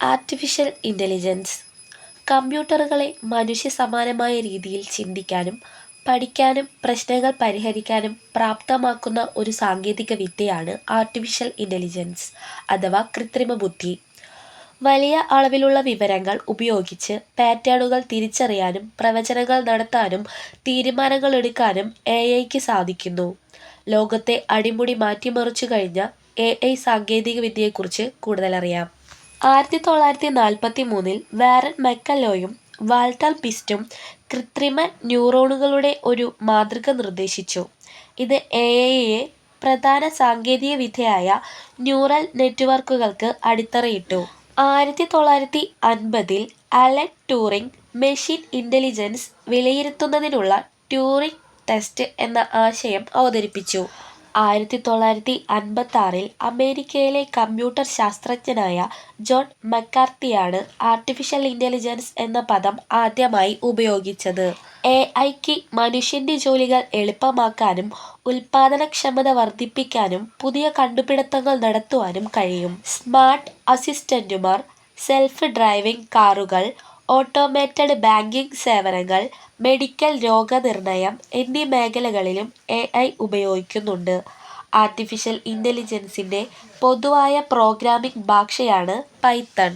Artificial intelligence കമ്പ്യൂട്ടറുകളെ മനുഷ്യസമാനമായ രീതിയിൽ ചിന്തിക്കാനും പഠിക്കാനും പ്രശ്നങ്ങൾ പരിഹരിക്കാനും പ്രാപ്തമാക്കുന്ന ഒരു സാങ്കേതിക വിദ്യയാണ് ആർട്ടിഫിഷ്യൽ ഇന്റലിജൻസ് അഥവാ കൃത്രിമ ബുദ്ധി വലിയ അളവിലുള്ള വിവരങ്ങൾ ഉപയോഗിച്ച് പാറ്റേണുകൾ തിരിച്ചറിയാനും പ്രവചനങ്ങൾ നടത്താനും തീരുമാനങ്ങൾ എടുക്കാനും എ ഐക്ക് സാധിക്കുന്നു. ലോകത്തെ അടിമുടി മാറ്റിമറിച്ചു കഴിഞ്ഞ എ ഐ സാങ്കേതികവിദ്യയെക്കുറിച്ച് കൂടുതലറിയാം. ആയിരത്തിതൊള്ളായിരത്തി നാൽപ്പത്തിമൂന്നിൽ വാരൻ മെക്കലോയും വാൾട്ടർ പിസ്റ്റും കൃത്രിമ ന്യൂറോണുകളുടെ ഒരു മാതൃക നിർദ്ദേശിച്ചു. ഇത് എ എഐയുടെ പ്രധാന സാങ്കേതിക വിദ്യയായ ന്യൂറൽ നെറ്റ്വർക്കുകൾക്ക് അടിത്തറയിട്ടു. ആയിരത്തി തൊള്ളായിരത്തി അൻപതിൽ അലൻ ടൂറിംഗ് മെഷീൻ ഇന്റലിജൻസ് വിലയിരുത്തുന്നതിനുള്ള ട്യൂറിംഗ് ടെസ്റ്റ് എന്ന ആശയം അവതരിപ്പിച്ചു. ആയിരത്തിതൊള്ളായിരത്തി അൻപത്താറിൽ അമേരിക്കയിലെ കമ്പ്യൂട്ടർ ശാസ്ത്രജ്ഞനായ ജോൺ മക്കാർത്തിയാണ് ആർട്ടിഫിഷ്യൽ ഇന്റലിജൻസ് എന്ന പദം ആദ്യമായി ഉപയോഗിച്ചത്. എ ഐക്ക് മനുഷ്യന്റെ ജോലികൾ എളുപ്പമാക്കാനും ഉൽപാദനക്ഷമത വർദ്ധിപ്പിക്കാനും പുതിയ കണ്ടുപിടുത്തങ്ങൾ നടത്തുവാനും കഴിയും. സ്മാർട്ട് അസിസ്റ്റന്റുമാർ, സെൽഫ് ഡ്രൈവിംഗ് കാറുകൾ, ഓട്ടോമേറ്റഡ് ബാങ്കിംഗ് സേവനങ്ങൾ, മെഡിക്കൽ രോഗനിർണയം എന്നീ മേഖലകളിലും എ ഐ ഉപയോഗിക്കുന്നുണ്ട്. ആർട്ടിഫിഷ്യൽ ഇന്റലിജൻസിന്റെ പൊതുവായ പ്രോഗ്രാമിംഗ് ഭാഷയാണ് പൈത്തൺ.